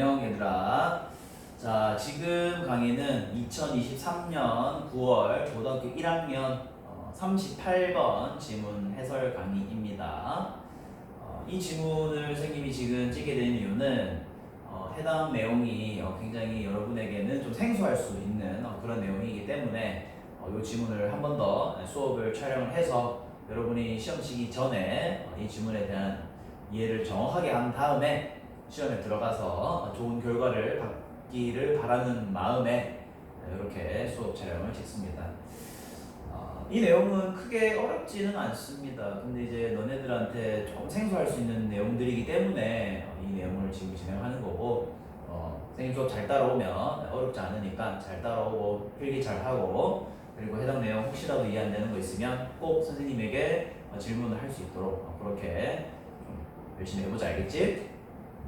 안녕 얘들아. 자, 지금 강의는 2023년 9월 고등학교 1학년 어, 38번 지문 해설 강의입니다. 어, 이 지문을 선생님이 지금 찍게 된 이유는 어, 해당 내용이 어, 굉장히 여러분에게는 좀 생소할 수 있는 어, 그런 내용이기 때문에 어, 이 지문을 한 번 더 수업을 촬영을 해서 여러분이 시험 치기 전에 어, 이 지문에 대한 이해를 정확하게 한 다음에 시험에 들어가서 좋은 결과를 받기를 바라는 마음에 이렇게 수업 촬영을 찍습니다. 어, 이 내용은 크게 어렵지는 않습니다. 근데 이제 너네들한테 좀 생소할 수 있는 내용들이기 때문에 어, 이 내용을 지금 진행하는 거고 어, 선생님 수업 잘 따라오면 어렵지 않으니까 잘 따라오고 필기 잘 하고 그리고 해당 내용 혹시라도 이해 안 되는 거 있으면 꼭 선생님에게 어, 질문을 할 수 있도록 어, 그렇게 좀 열심히 해보자 알겠지?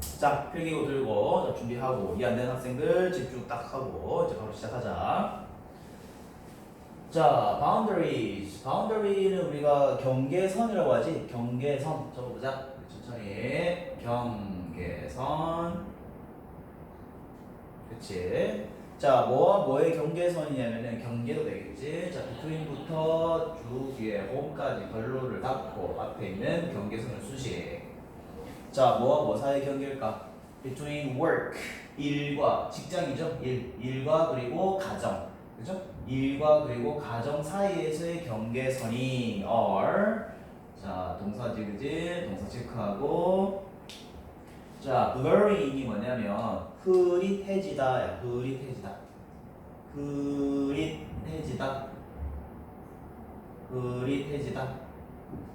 자 필기구 들고 자, 준비하고 이해 안 되는 학생들 집중 딱 하고 이제 바로 시작하자. 자 boundaries, boundary는 우리가 경계선이라고 하지? 경계선. 적어보자. 천천히. 경계선. 그치? 자 뭐와 뭐의 경계선이냐면은 경계도 되겠지? 자 between부터 쭉 뒤에 홈까지 결로를 닫고 앞에 있는 경계선을 수식 자, 뭐와 뭐 사이의 경계일까? Between work, 일과 직장이죠. 일, 일과 그리고 가정, 그죠? 일과 그리고 가정 사이에서의 경계선이 are. 자, 동사 지 그지? 동사 체크하고. 자, blurring이 뭐냐면 흐릿해지다, 흐릿해지다, 흐릿해지다, 흐릿해지다.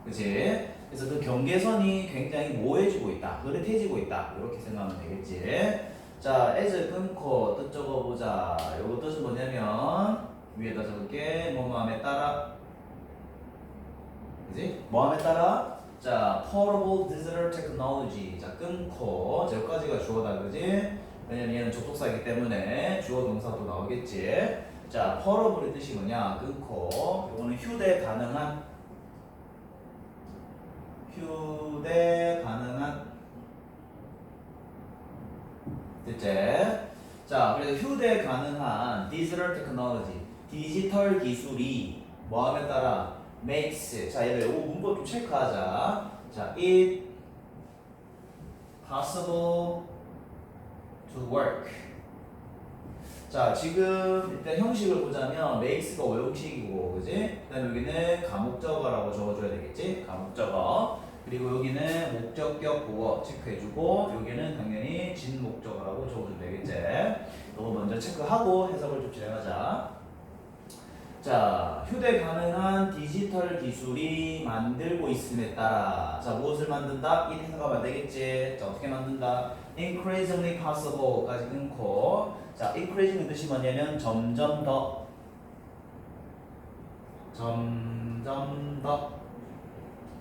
그치? 그래서 그 경계선이 굉장히 모해지고 있다, 흐릿해지고 있다 이렇게 생각하면 되겠지. 자, as 끊고 뜻 적어보자. 요거 뜻은 뭐냐면 위에다 적을게. 뭐 마음에 따라, 그지? 뭐함에 따라. 자, portable digital technology. 자, 끊고 저까지가 주어다, 그지? 왜냐면 얘는 접속사이기 때문에 주어 동사도 나오겠지. 자, portable의 뜻이 뭐냐? 끊고. 요거는 휴대 가능한 휴대 가능한 둘째 자 그래서 휴대 가능한 디지털 테크놀로지 디지털 기술이 뭐함에 따라 makes 자 얘들 요 문법 좀 체크하자 자 it possible to work 자 지금 일단 형식을 보자면 makes가 오형식이고 그지? 그 다음 여기는 가목적어라고 적어줘야 되겠지? 가목적어 그리고 여기는 목적격 보어 체크해주고 여기는 당연히 진목적어라고 적어주면 되겠지? 이거 먼저 체크하고 해석을 좀 진행하자 자 휴대 가능한 디지털 기술이 만들고 있음에 따라 자 무엇을 만든다? 이 해석하면 되겠지? 자 어떻게 만든다? increasingly possible까지 끊고 자 increasing 뜻이 뭐냐면 점점 더 점점 더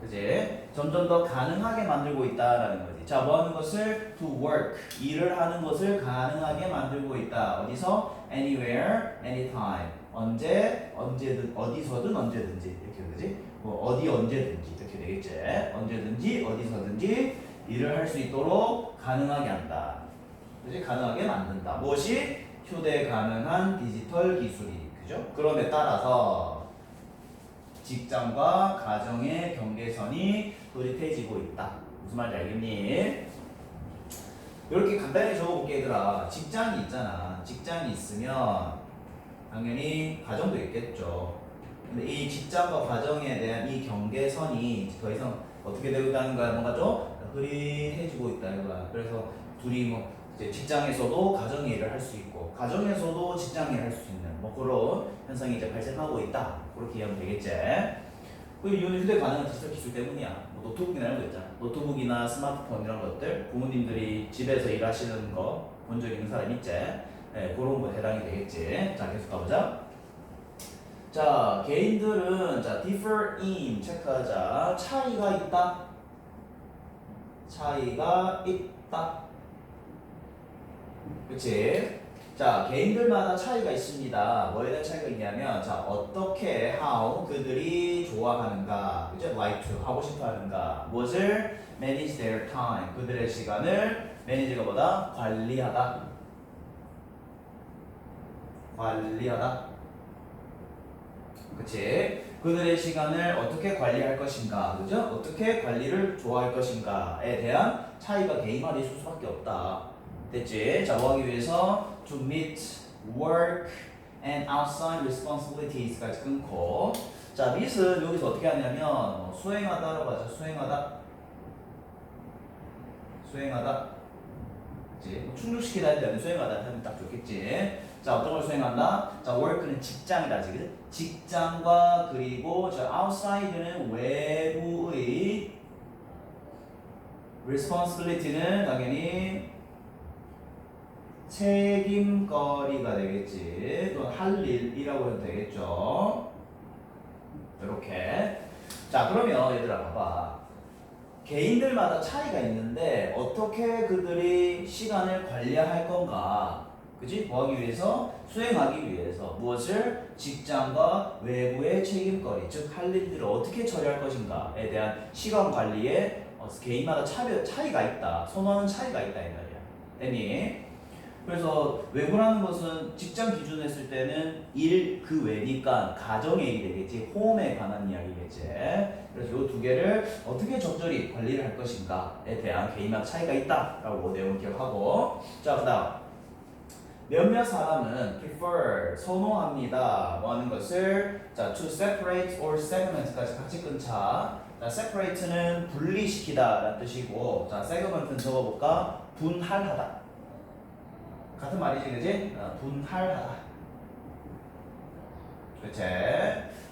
그지? 점점 더 가능하게 만들고 있다라는 거지. 자, 뭐 하는 것을 to work 일을 하는 것을 가능하게 만들고 있다. 어디서? anywhere, anytime. 언제, 언제든 어디서든 언제든지 이렇게 그지? 뭐 어디 언제든지 이렇게 되겠지. 언제든지 어디서든지 일을 할 수 있도록 가능하게 한다. 그지? 가능하게 만든다. 무엇이? 휴대 가능한 디지털 기술이 그죠? 그럼에 따라서 직장과 가정의 경계선이 흐릿해지고 있다. 무슨 말인지 알겠니? 이렇게 간단히 적어볼게 얘들아. 직장이 있잖아. 직장이 있으면 당연히 가정도 있겠죠. 근데 이 직장과 가정에 대한 이 경계선이 더 이상 어떻게 되고 있다는 거야? 뭔가 좀 흐릿해지고 있다 이거야. 그래서 둘이 뭐 이제 직장에서도 가정 일을 할 수 있고 가정에서도 직장 일을 할 수 있는 뭐 그런 현상이 이제 발생하고 있다. 그렇게 이해하면 되겠지. 그 이유는 휴대 가능한 디지털 기술 때문이야. 뭐 노트북이나 이런 거 있잖아. 노트북이나 스마트폰 이런 것들 부모님들이 집에서 일하시는 거 본 적 있는 사람 있지? 네, 그런 거 해당이 되겠지. 자 계속 가보자. 자 개인들은 자 differ in 체크하자. 차이가 있다. 차이가 있다. 그치? 자, 개인들마다 차이가 있습니다. 뭐에 대한 차이가 있냐면, 자, 어떻게, how, 그들이 좋아하는가, 그죠? like to, 하고 싶어 하는가, 무엇을 manage their time, 그들의 시간을 매니저가 뭐다? 관리하다. 관리하다. 그치? 그들의 시간을 어떻게 관리할 것인가, 그죠? 어떻게 관리를 좋아할 것인가에 대한 차이가 개인마다 있을 수밖에 없다. 됐지? 자, 뭐 하기 위해서 to meet work and outside responsibilities까지 끊고 자, meet은 여기서 어떻게 하냐면 어, 수행하다라고 하죠. 수행하다. 수행하다. 그치? 뭐 충족시키다 할 때는 수행하다 하면 딱 좋겠지. 자, 어떤 걸 수행한다? 자, work는 직장이다, 지금. 직장과 그리고 저 outside는 외부의 responsibility는 당연히 책임거리가 되겠지. 또는 할 일이라고 해도 되겠죠. 이렇게. 자, 그러면 얘들아 봐봐. 개인들마다 차이가 있는데 어떻게 그들이 시간을 관리할 건가? 그지? 뭐 하기 위해서? 수행하기 위해서 무엇을? 직장과 외부의 책임거리, 즉 할 일들을 어떻게 처리할 것인가에 대한 시간 관리에 어, 개인마다 차별, 차이가 있다. 선호하는 차이가 있다 이 말이야. 됐니? 그래서 외부라는 것은 직장 기준 했을 때는 일 그 외니까 가정의 일이 되겠지 홈에 관한 이야기겠지 그래서 이 두 개를 어떻게 적절히 관리를 할 것인가에 대한 개인마다 차이가 있다 라고 내용 기억하고. 자 그 다음. 몇몇 사람은 prefer 선호합니다 뭐 하는 것을. 자 to separate or segment까지 같이 끊자 자 separate는 분리시키다 라는 뜻이고. 자 segment는 적어볼까? 분할하다 같은 말이지, 그지? 어, 분할하다. 그치?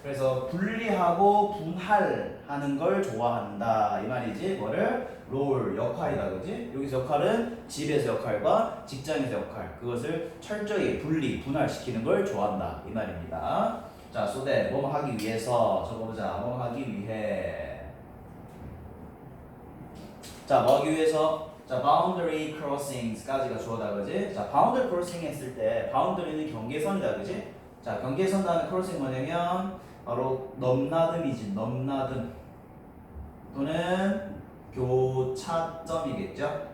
그래서 분리하고 분할하는 걸 좋아한다 이 말이지. 뭐를 롤 역할이다, 그지? 여기서 역할은 집에서 역할과 직장에서 역할 그것을 철저히 분리 분할시키는 걸 좋아한다 이 말입니다. 자, 소대 뭐 하기 위해서 적어보자. 뭐 하기 위해. 자, 뭐 하기 위해서 자, boundary crossings까지가 주어다 그지? 자, boundary crossing 했을 때 boundary는 경계선이다 그지? 자, 경계선 다음에 crossing 뭐냐면 바로 넘나듦이지 넘나듦 또는 교차점이겠죠?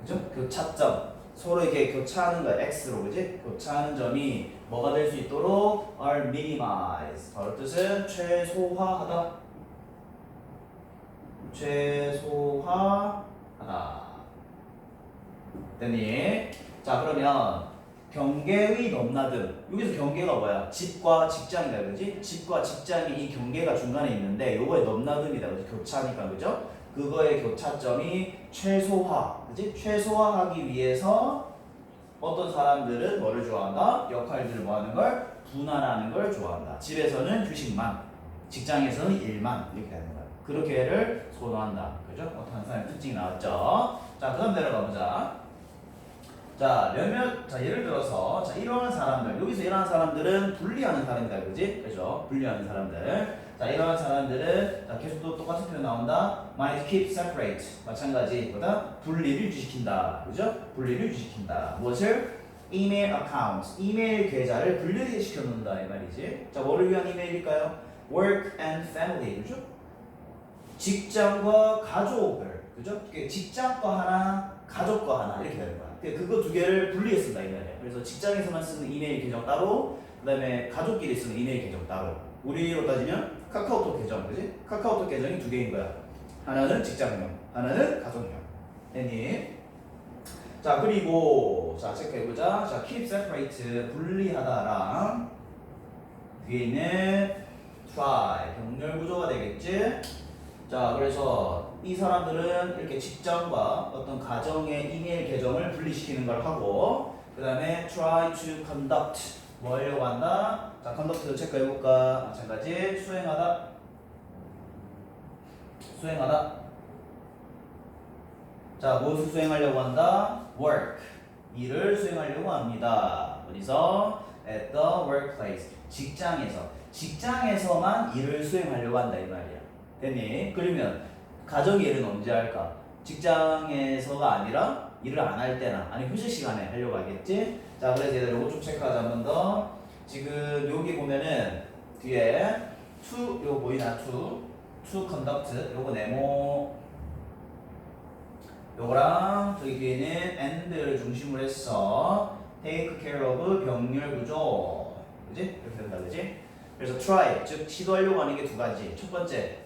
그죠? 교차점 서로 이렇게 교차하는 거야 x로 그지? 교차하는 점이 뭐가 될 수 있도록 are minimize 바로 뜻은 최소화하다 최소화 하다. 됐니? 자 그러면 경계의 넘나듦 여기서 경계가 뭐야? 집과 직장이다 그지? 집과 직장이 이 경계가 중간에 있는데 요거의 넘나듦이다 그지? 교차니까 그죠? 그거의 교차점이 최소화 그지? 최소화하기 위해서 어떤 사람들은 뭐를 좋아한다? 역할들을 뭐 하는 걸? 분할하는 걸 좋아한다. 집에서는 휴식만, 직장에서는 일만 이렇게 하는 거야. 그렇게를 선호한다. 그죠? 어떤 사람의 특징이 나왔죠? 자, 그 다음 내려가 보자. 자, 몇몇, 자, 예를 들어서, 자, 이러한 사람들, 여기서 이러한 사람들은 분리하는 사람이다. 그지? 그죠? 분리하는 사람들. 자, 이러한 사람들은, 자, 계속 또 똑같은 표현 나온다. might keep separate. 마찬가지, 보다 분리를 유지시킨다. 그죠? 분리를 유지시킨다. 무엇을? 이메일 어카운트, 이메일 계좌를 분리시켜 놓는다. 이 말이지. 자, 뭐를 위한 이메일일까요? work and family. 그죠? 직장과 가족을 그죠? 그 직장 거 하나, 가족 거 하나 이렇게 되는 거야. 그 그거 두 개를 분리했습니다 이 말이야. 그래서 직장에서만 쓰는 이메일 계정 따로, 그다음에 가족끼리 쓰는 이메일 계정 따로. 우리로 따지면 카카오톡 계정, 그지? 카카오톡 계정이 두 개인 거야. 하나는 직장용, 하나는 가족용. 됐니? 자 그리고 자 체크해 보자. 자 keep separate 분리하다랑 뒤에 있는 try 병렬 구조가 되겠지. 자, 그래서 이 사람들은 이렇게 직장과 어떤 가정의 이메일 계정을 분리시키는 걸 하고, 그 다음에 try to conduct 뭐 하려고 한다? 자, conduct 체크해 볼까? 마찬가지 수행하다, 수행하다. 자, 무엇을 수행하려고 한다? work 일을 수행하려고 합니다. 어디서? at the workplace 직장에서 직장에서만 일을 수행하려고 한다 이 말이야. 됐니? 그러면 가정 일은 언제 할까? 직장에서가 아니라 일을 안 할 때나 아니 휴식 시간에 하려고 하겠지? 자 그래서 얘들 요거 좀 체크하자 한 번 더. 지금 여기 보면은 뒤에 to 요거 보이나 to to conduct 요거 네모 요거랑 저기 뒤에는 and를 중심으로 해서 take care of 병렬 구조. 그지? 이렇게 된다, 그지? 그래서 try, 즉 시도하려고 하는 게 두 가지. 첫 번째,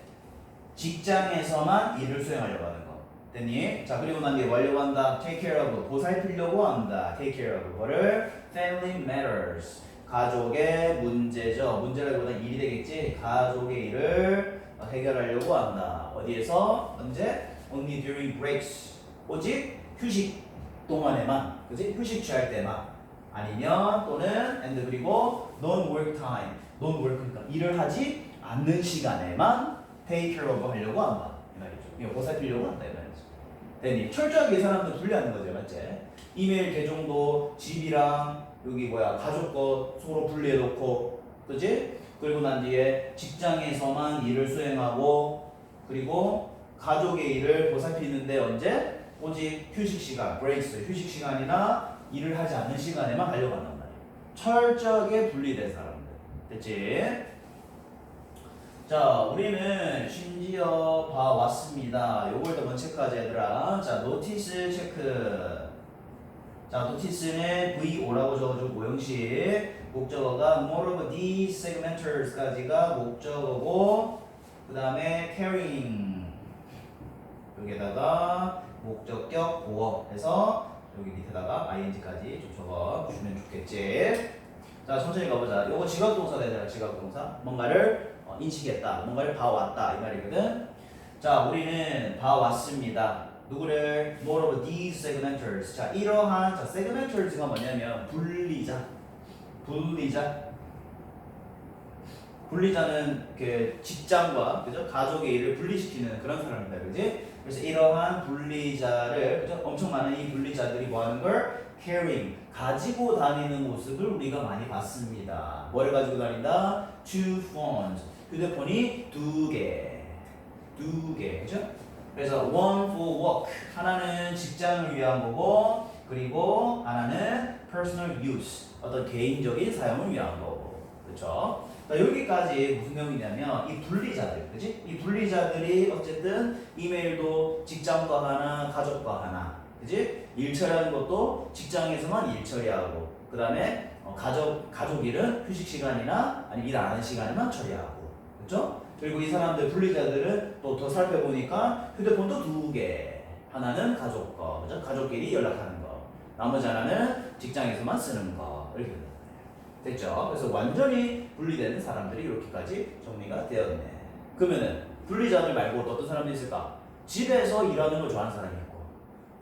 직장에서만 일을 수행하려고 하는 거. 됐니? 자, 그리고 난 뒤에 뭐 하려고 한다? take care of, 보살피려고 한다. take care of, 뭐를? family matters. 가족의 문제죠. 문제라기보다 일이 되겠지. 가족의 일을 해결하려고 한다. 어디에서? 언제? Only during breaks. 오직 휴식 동안에만. 그지? 휴식 취할 때만. 아니면 또는 and 그리고 non work time. non work 그러니까 일을 하지 않는 시간에만 take care of 하려고 한다. 이 말이죠. 이거 보살피려고 한다 이 말이죠. 됐니? 철저하게 이 사람들 분리하는 거죠, 맞지? 이메일 계정도 집이랑 여기 뭐야 가족 거 서로 분리해 놓고, 그지? 그리고 난 뒤에 직장에서만 일을 수행하고, 그리고 가족의 일을 보살피는데 언제? 오직 휴식 시간, 브레이스, 휴식 시간이나 일을 하지 않는 시간에만 하려고 한단 말이야. 철저하게 분리된 사람들. 됐지? 자, 우리는 심지어 봐왔습니다. 요걸 더 먼저 체크하자, 얘들아. 자, 노티스 체크. 자, 노티스는 V5라고 적어주고 모형식. 목적어가 more of these segmenters까지가 목적어고, 그 다음에 carrying. 여기에다가 목적격 보어 해서 여기 밑에다가 ing까지 좀 적어주면 좋겠지. 자, 천천히 가보자. 요거 지각동사 되잖아, 지각동사. 뭔가를 어, 인식했다, 뭔가를 봐왔다 이 말이거든. 자, 우리는 봐왔습니다. 누구를 of these segmenters. 자, 이러한 자, segmenters가 뭐냐면 분리자, 분리자. 분리자는 그 직장과 그죠 가족의 일을 분리시키는 그런 사람입니다, 그지? 그래서 이러한 분리자를 그죠? 엄청 많은 이 분리자들이 뭐 하는 걸 carrying 가지고 다니는 모습을 우리가 많이 봤습니다. 뭐를 가지고 다닌다? Two phones 휴대폰이 두 개, 두 개, 그죠? 그래서 one for work 하나는 직장을 위한 거고 그리고 하나는 personal use 어떤 개인적인 사용을 위한 거고, 그렇죠? 자, 여기까지 무슨 내용이냐면 이 분리자들, 그지? 이 분리자들이 어쨌든 이메일도 직장과 하나, 가족과 하나, 그지? 일 처리하는 것도 직장에서만 일 처리하고, 그 다음에 어, 가족 가족 일은 휴식 시간이나 아니 일안 하는 시간에만 처리하고, 그렇죠? 그리고 이 사람들 분리자들은 또더 살펴보니까 휴대폰도 두 개, 하나는 가족 거, 그죠? 가족끼리 연락하는 거, 나머지 하나는 직장에서만 쓰는 거 이렇게. 됐죠? 그래서 완전히 분리된 사람들이 이렇게까지 정리가 되었네. 그러면은 분리자들 말고 또 어떤 사람들이 있을까? 집에서 일하는 걸 좋아하는 사람이 있고,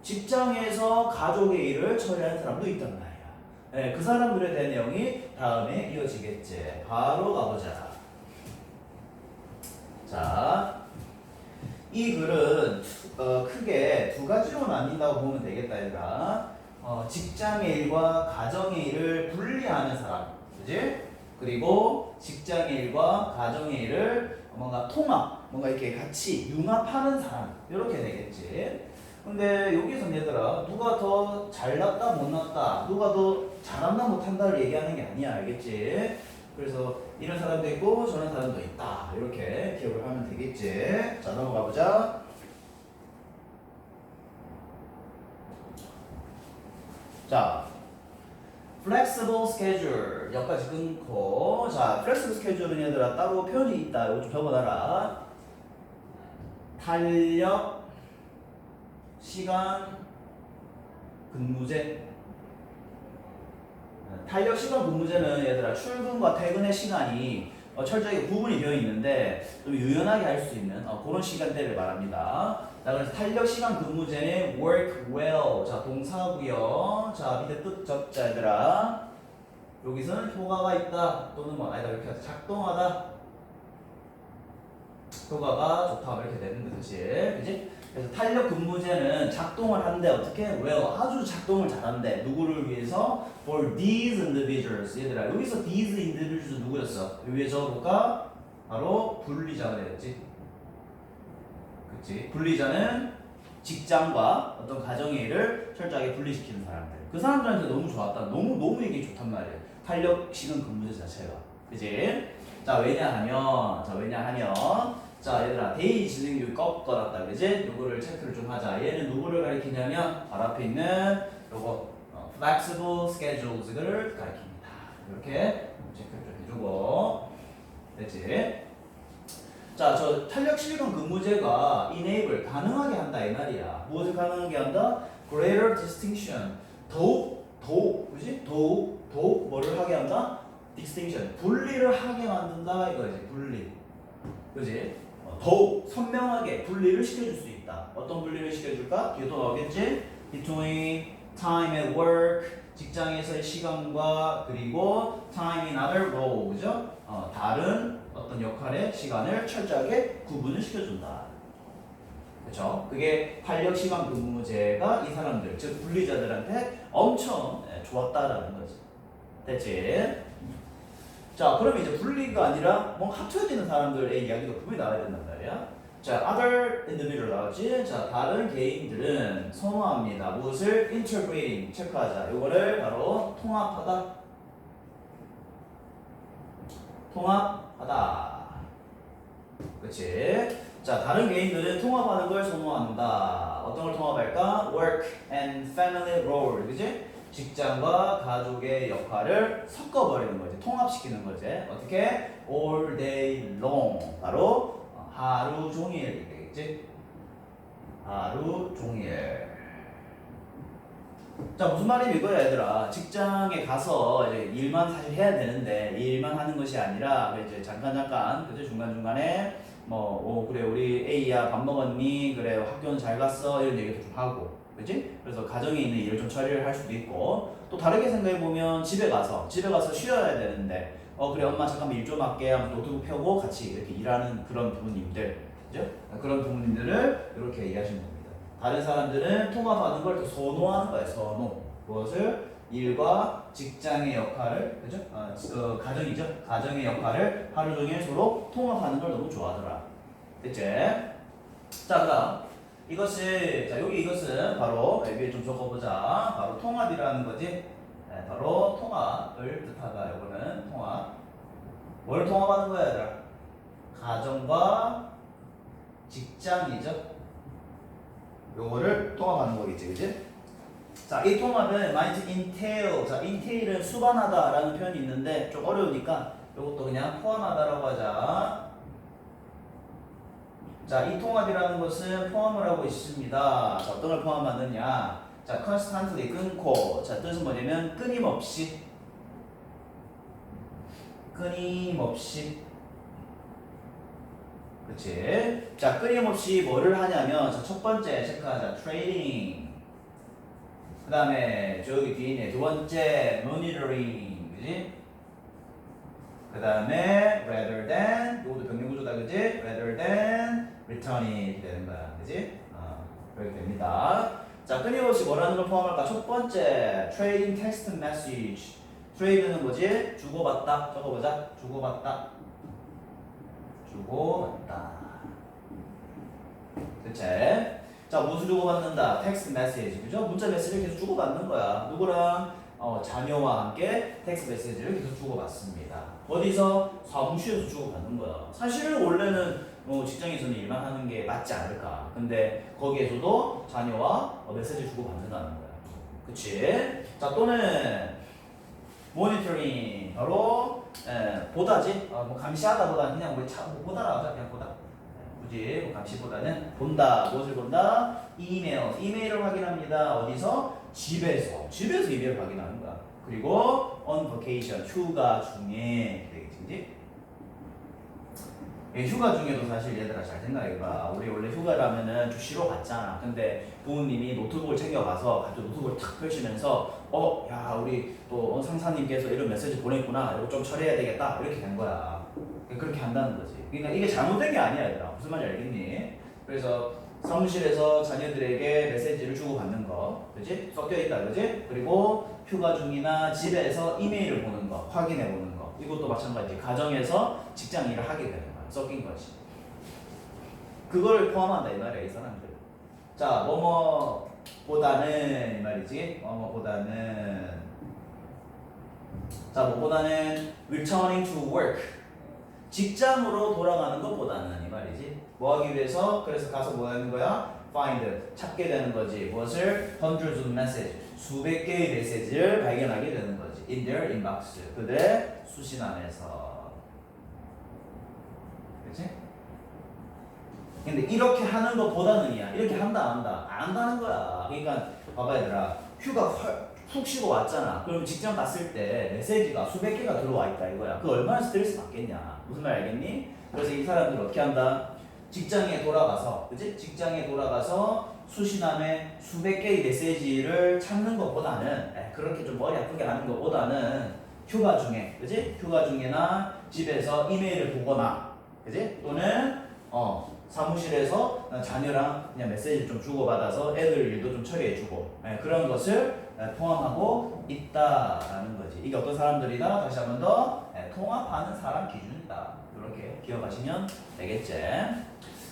직장에서 가족의 일을 처리하는 사람도 있단 말이야. 네, 그 사람들에 대한 내용이 다음에 이어지겠지. 바로 가보자. 자, 이 글은 어, 크게 두 가지로 나뉜다고 보면 되겠다, 얘들아. 어, 직장의 일과 가정의 일을 분리하는 사람, 그지? 그리고 직장의 일과 가정의 일을 뭔가 통합, 뭔가 이렇게 같이 융합하는 사람, 이렇게 되겠지. 근데 여기서 얘들아, 누가 더 잘났다, 못났다, 누가 더 잘한다, 못한다를 얘기하는 게 아니야, 알겠지? 그래서 이런 사람도 있고 저런 사람도 있다, 이렇게 기억을 하면 되겠지. 자, 넘어가 보자. 자, flexible schedule 여기까지 끊고 자, flexible schedule은 얘들아 따로 표현이 있다. 이거 좀 적어놔라. 탄력 시간 근무제 탄력 시간 근무제는 얘들아 출근과 퇴근의 시간이 어, 철저하게 구분이 되어 있는데 좀 유연하게 할 수 있는 어, 그런 시간대를 말합니다. 자 그래서 탄력 시간 근무제는 work well 자 동사고요. 자 밑에 뜻 적자 얘들아 여기서는 효과가 있다 또는 뭐 아니다 이렇게 해서 작동하다 효과가 좋다 이렇게 되는 뜻이 그지? 그래서 탄력 근무제는 작동을 하는데 어떻게? well 아주 작동을 잘한대 누구를 위해서? for these individuals 얘들아 여기서 these individuals 누구였어? 여기에 적어볼까? 바로 분리자가 되겠지 그치? 분리자는 직장과 어떤 가정의 일을 철저하게 분리시키는 사람들. 그 사람들한테 너무 좋았다. 너무 너무 이게 좋단 말이에요. 탄력 시간 근무제 자체가. 그지? 자 왜냐하면 자 왜냐하면 자 얘들아 데이 진행률 꺾어놨다 그지? 요거를 체크를 좀 하자 얘는 누구를 가리키냐면 바로 앞에 있는 요거 어, flexible schedules를 가리킵니다 이렇게 체크를 좀 해주고 됐지? 자 저 탄력 실감 근무제가 enable 가능하게 한다 이 말이야 무엇을 가능하게 한다? greater distinction 더욱 더욱 그지? 더욱 더욱 뭐를 하게 한다? distinction 분리를 하게 만든다 이거지 분리 그지? 어, 더욱 선명하게 분리를 시켜줄 수 있다. 어떤 분리를 시켜줄까? 뒤에 또 나오겠지? Between time at work, 직장에서의 시간과 그리고 time in other role, 그죠? 어, 다른 어떤 역할의 시간을 철저하게 구분을 시켜준다. 그렇죠? 그게 활력 시간 근무제가 이 사람들, 즉 분리자들한테 엄청 예, 좋았다라는 거지. 됐지? 자, 그러면 이제 분리가 아니라 뭔가 합쳐지는 사람들의 이야기가 분명히 나와야 된단 말이야. 자, other individual 나왔지? 자, 다른 개인들은 선호합니다. 무엇을 integrating 체크하자. 요거를 바로 통합하다. 통합하다. 그치? 자, 다른 개인들은 통합하는 걸 선호한다. 어떤 걸 통합할까? work and family role. 그치? 직장과 가족의 역할을 섞어버리는 거지. 통합시키는 거지. 어떻게? all day long. 바로 어, 하루 종일 되겠지? 하루 종일. 자 무슨 말이면 이거야 얘들아 직장에 가서 이제 일만 사실 해야 되는데 이 일만 하는 것이 아니라 그 이제 잠깐 잠깐 그죠 중간 중간에 뭐 어, 그래 우리 A야 밥 먹었니 그래 학교는 잘 갔어 이런 얘기도 좀 하고 그지 그래서 가정에 있는 일을 좀 처리를 할 수도 있고 또 다르게 생각해 보면 집에 가서 집에 가서 쉬어야 되는데 어 그래 엄마 잠깐만 일 좀 할게 하면 노트북 펴고 같이 이렇게 일하는 그런 부모님들 그죠 그런 부모님들을 이렇게 이해하시면 됩니다. 다른 사람들은 통합하는 걸 더 선호하는 거예요. 선호. 무엇을? 일과 직장의 역할을, 그죠? 어, 어, 가정이죠. 가정의 역할을 하루 종일 서로 통합하는 걸 너무 좋아하더라. 됐지? 자, 그다음 이것이 자 여기 이것은 바로 위에 좀 적어보자. 바로 통합이라는 거지. 네, 바로 통합을 뜻하다. 이거는 통합. 뭘 통합하는 거야, 얘들아? 가정과 직장이죠. 요거를 통합하는 거겠지, 그지? 자, 이 통합은 might entail. 자, entail은 수반하다라는 표현이 있는데 좀 어려우니까 요것도 그냥 포함하다라고 하자. 자, 이 통합이라는 것은 포함을 하고 있습니다. 자, 어떤 걸 포함하느냐? 자, constantly 끊고. 자, 뜻은 뭐냐면 끊임없이. 끊임없이. 그치? 자, 끊임없이 뭐를 하냐면, 자, 첫 번째 체크하자. 트레이딩. 그 다음에 저기 뒤에 있네. 두 번째, monitoring. 그지? 그 다음에, rather than. 이것도 병렬구조다. 그지? rather than returning. 되는 거야. 그지? 어, 그렇게 됩니다. 자, 끊임없이 뭐라는 걸 포함할까? 첫 번째, trading text message. 트레이드는 뭐지? 주고받다. 적어보자. 주고받다. 주고받다. 그치? 자, 무엇을 주고받는다? 텍스트 메시지. 그죠? 문자 메시지를 계속 주고받는 거야. 누구랑? 어, 자녀와 함께 텍스트 메시지를 계속 주고받습니다. 어디서? 사무실에서 주고받는 거야. 사실 원래는 어, 직장에서는 일만 하는 게 맞지 않을까. 근데 거기에서도 자녀와 어, 메시지 주고 받는다는 거야. 그치? 자, 또는 모니터링. 바로 예, 보다지. 어, 뭐 감시하다보다는 그냥 우리 차, 뭐 보다라 하자. 그냥 보다. 예, 굳이 뭐 감시보다는 본다. 무엇을 본다? 이메일. 이메일을 확인합니다. 어디서? 집에서. 집에서 이메일을 확인하는 거야. 그리고 on vacation. 휴가 중에 되겠지. 예, 휴가 중에도 사실 얘들아 잘 생각해봐. 우리 원래 휴가라면은 좀 쉬러 갔잖아. 근데 부모님이 노트북을 챙겨가서 갑자기 노트북을 탁 펼치면서 어, 야, 우리 또 상사님께서 이런 메시지 보냈구나. 이거 좀 처리해야 되겠다. 이렇게 된 거야. 그렇게 한다는 거지. 그러니까 이게 잘못된 게 아니야, 얘들아. 무슨 말인지 알겠니? 그래서 사무실에서 자녀들에게 메시지를 주고받는 거, 그지? 섞여 있다, 그지? 그리고 휴가 중이나 집에서 이메일을 보는 거, 확인해 보는 거. 이것도 마찬가지. 가정에서 직장 일을 하게 되는 거야. 섞인 거지. 그걸 포함한다 이 말이야, 이 사람들. 자, 뭐뭐보다는 이 말이지. 뭐뭐보다는 자, 뭐보다는 returning to work. 직장으로 돌아가는 것보다는 이 말이지. 뭐 하기 위해서 그래서 가서 뭐 하는 거야? find 찾게 되는 거지. 무엇을 hundreds of message 수백 개의 메시지를 발견하게 되는 거지. in their inbox 그들의 수신함에서. 그렇지? 근데 이렇게 하는 것보다는이야. 이렇게 한다 안 한다 안 한다는 거야. 그러니까 봐봐 얘들아 휴가 헐- 푹 쉬고 왔잖아. 그럼 직장 갔을 때 메시지가 수백 개가 들어와 있다 이거야. 그 얼마나 스트레스 받겠냐. 무슨 말 알겠니? 그래서 이 사람들 어떻게 한다? 직장에 돌아가서, 그지? 직장에 돌아가서 수신함에 수백 개의 메시지를 찾는 것보다는 에, 그렇게 좀 머리 아프게 하는 것보다는 휴가 중에, 그지? 휴가 중에나 집에서 이메일을 보거나, 그지? 또는 어 사무실에서 자녀랑 그냥 메시지 좀 주고받아서 애들 일도 좀 처리해주고 예, 그런 것을 예, 포함하고 있다라는 거지. 이게 어떤 사람들이다? 다시 한 번더 예, 통합하는 사람 기준이다. 이렇게 기억하시면 되겠지.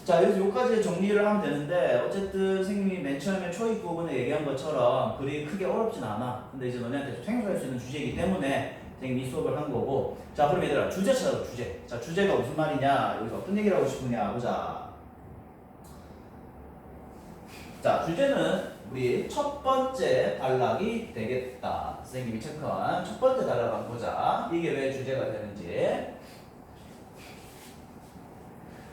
자 여기서 여기까지 정리를 하면 되는데 어쨌든 선생님이 맨 처음에 초입 부분에 얘기한 것처럼 그리 크게 어렵진 않아. 근데 이제 너네한테 좀 생소할 수 있는 주제이기 때문에 선생님이 수업을 한 거고 자 그럼 얘들아 주제 찾아봐 주제. 자 주제가 무슨 말이냐 여기서 어떤 얘기를 하고 싶으냐 보자. 자, 주제는 우리 첫 번째 단락이 되겠다. 선생님이 체크한 첫 번째 단락 한번 보자. 이게 왜 주제가 되는지.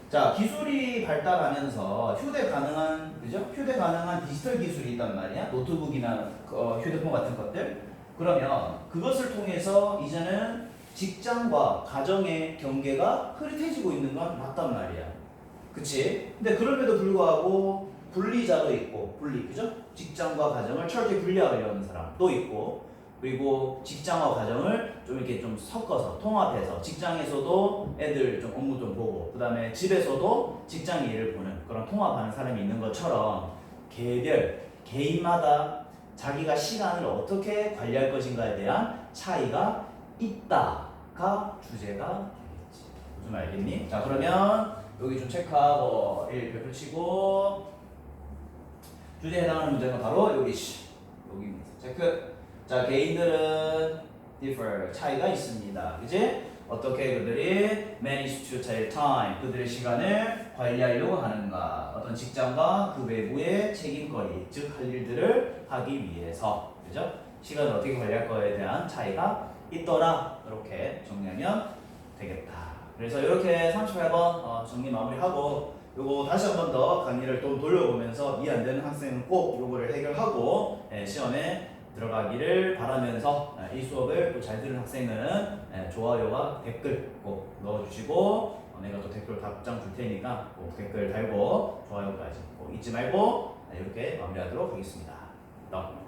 자, 기술이 발달하면서 휴대 가능한, 그죠? 휴대 가능한 디지털 기술이 있단 말이야. 노트북이나 어, 휴대폰 같은 것들. 그러면 그것을 통해서 이제는 직장과 가정의 경계가 흐릿해지고 있는 건 맞단 말이야. 그치? 근데 그럼에도 불구하고 분리자도 있고 분리 그죠? 직장과 가정을 철저히 분리하려는 사람도 있고 그리고 직장과 가정을 좀 이렇게 좀 섞어서 통합해서 직장에서도 애들 좀 업무 좀 보고 그 다음에 집에서도 직장 일을 보는 그런 통합하는 사람이 있는 것처럼 개별 개인마다 자기가 시간을 어떻게 관리할 것인가에 대한 차이가 있다가 주제가 되겠지 무슨 말 알겠니? 자 그러면 여기 좀 체크하고 1 별표 치고 주제에 해당하는 문제는 바로 여기 시 여기입니다. 체크. 자 개인들은 differ 차이가 있습니다. 그지? 어떻게 그들이 manage to their time 그들의 시간을 관리하려고 하는가 어떤 직장과 그 외부의 책임거리 즉 할 일들을 하기 위해서 그죠? 시간을 어떻게 관리할 거에 대한 차이가 있더라 이렇게 정리하면 되겠다. 그래서 이렇게 38번 어, 정리 마무리하고 요거 다시 한 번 더 강의를 또 돌려보면서 이해 안 되는 학생은 꼭 요거를 해결하고 예, 시험에 들어가기를 바라면서 예, 이 수업을 또 잘 들은 학생은 예, 좋아요와 댓글 꼭 넣어주시고 어, 내가 또 댓글 답장 줄 테니까 꼭 댓글 달고 좋아요까지 꼭 잊지 말고 예, 이렇게 마무리하도록 하겠습니다. 너.